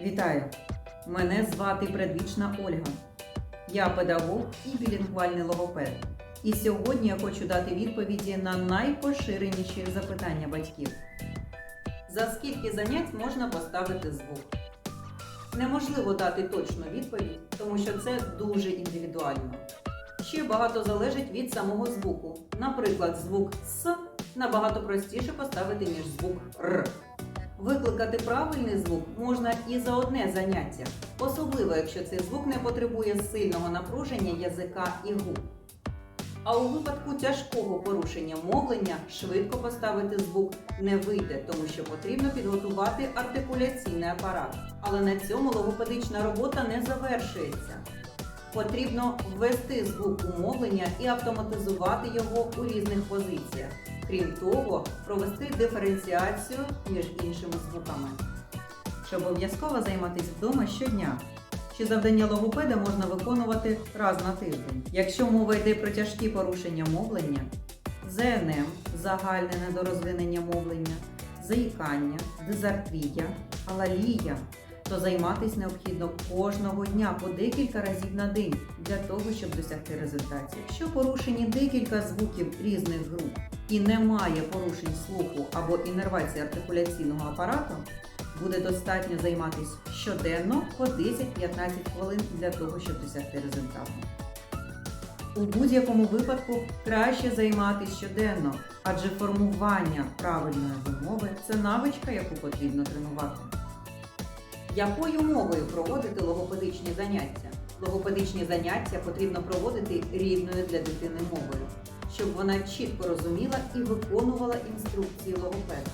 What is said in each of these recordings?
Вітаю! Мене звати Предвічна Ольга. Я педагог і білінгвальний логопед. І сьогодні я хочу дати відповіді на найпоширеніші запитання батьків. За скільки занять можна поставити звук? Неможливо дати точну відповідь, тому що це дуже індивідуально. Ще багато залежить від самого звуку. Наприклад, звук С набагато простіше поставити, ніж звук Р. Викликати правильний звук можна і за одне заняття, особливо якщо цей звук не потребує сильного напруження язика і губ. А у випадку тяжкого порушення мовлення швидко поставити звук не вийде, тому що потрібно підготувати артикуляційний апарат. Але на цьому логопедична робота не завершується. Потрібно ввести звук у мовлення і автоматизувати його у різних позиціях. Крім того, провести диференціацію між іншими звуками. Чи обов'язково займатися вдома щодня? Чи завдання логопеда можна виконувати раз на тиждень? Якщо мова йде про тяжкі порушення мовлення, ЗНМ загальне недорозвинення мовлення, заїкання, дизартрія, алалія, то займатися необхідно кожного дня по декілька разів на день для того, щоб досягти результатів. Якщо порушені декілька звуків різних груп і немає порушень слуху або інервації артикуляційного апарату, буде достатньо займатися щоденно по 10-15 хвилин для того, щоб досягти результату. У будь-якому випадку краще займатися щоденно, адже формування правильної вимови це навичка, яку потрібно тренувати. Якою мовою проводити логопедичні заняття? Логопедичні заняття потрібно проводити рідною для дитини мовою, щоб вона чітко розуміла і виконувала інструкції логопеда.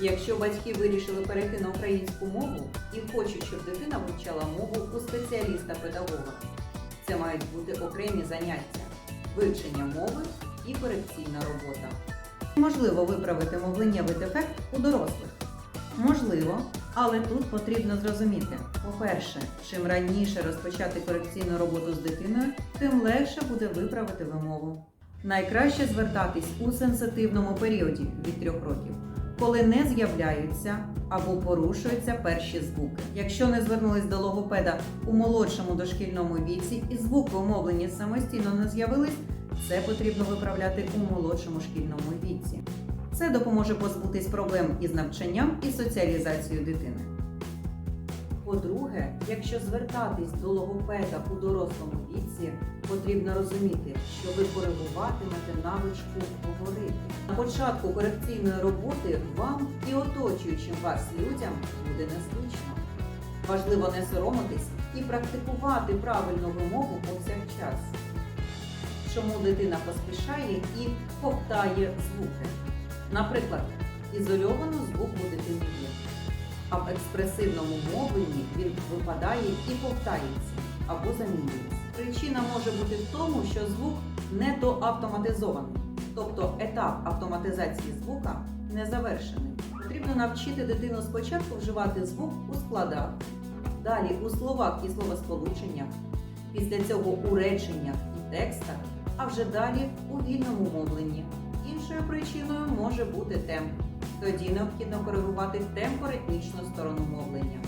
Якщо батьки вирішили перейти на українську мову і хочуть, щоб дитина вивчала мову у спеціаліста-педагога, це мають бути окремі заняття, вивчення мови і корекційна робота. Можливо виправити мовленнєвий дефект у дорослих. Можливо, але тут потрібно зрозуміти: по-перше, чим раніше розпочати корекційну роботу з дитиною, тим легше буде виправити вимову. Найкраще звертатись у сенситивному періоді від 3 років, коли не з'являються або порушуються перші звуки. Якщо не звернулись до логопеда у молодшому дошкільному віці і звуки умовлені самостійно не з'явились, це потрібно виправляти у молодшому шкільному віці. Це допоможе позбутись проблем із навчанням і соціалізацією дитини. По-друге, якщо звертатись до логопеда у дорослому віці, потрібно розуміти, що ви коригуватимете навичку говорити. На початку корекційної роботи вам і оточуючим вас людям буде незвично. Важливо не соромитись і практикувати правильну вимову повсякчас. Чому дитина поспішає і ковтає звуки? Наприклад, ізольовано звук у дитини є, а в експресивному мовленні він випадає і повтається або замінюється. Причина може бути в тому, що звук недоавтоматизований, тобто етап автоматизації звука не завершений. Потрібно навчити дитину спочатку вживати звук у складах, далі у словах і словосполученнях, після цього у реченнях і текстах, а вже далі у вільному мовленні. Причиною може бути темп. Тоді необхідно коригувати темпоритмічну сторону мовлення.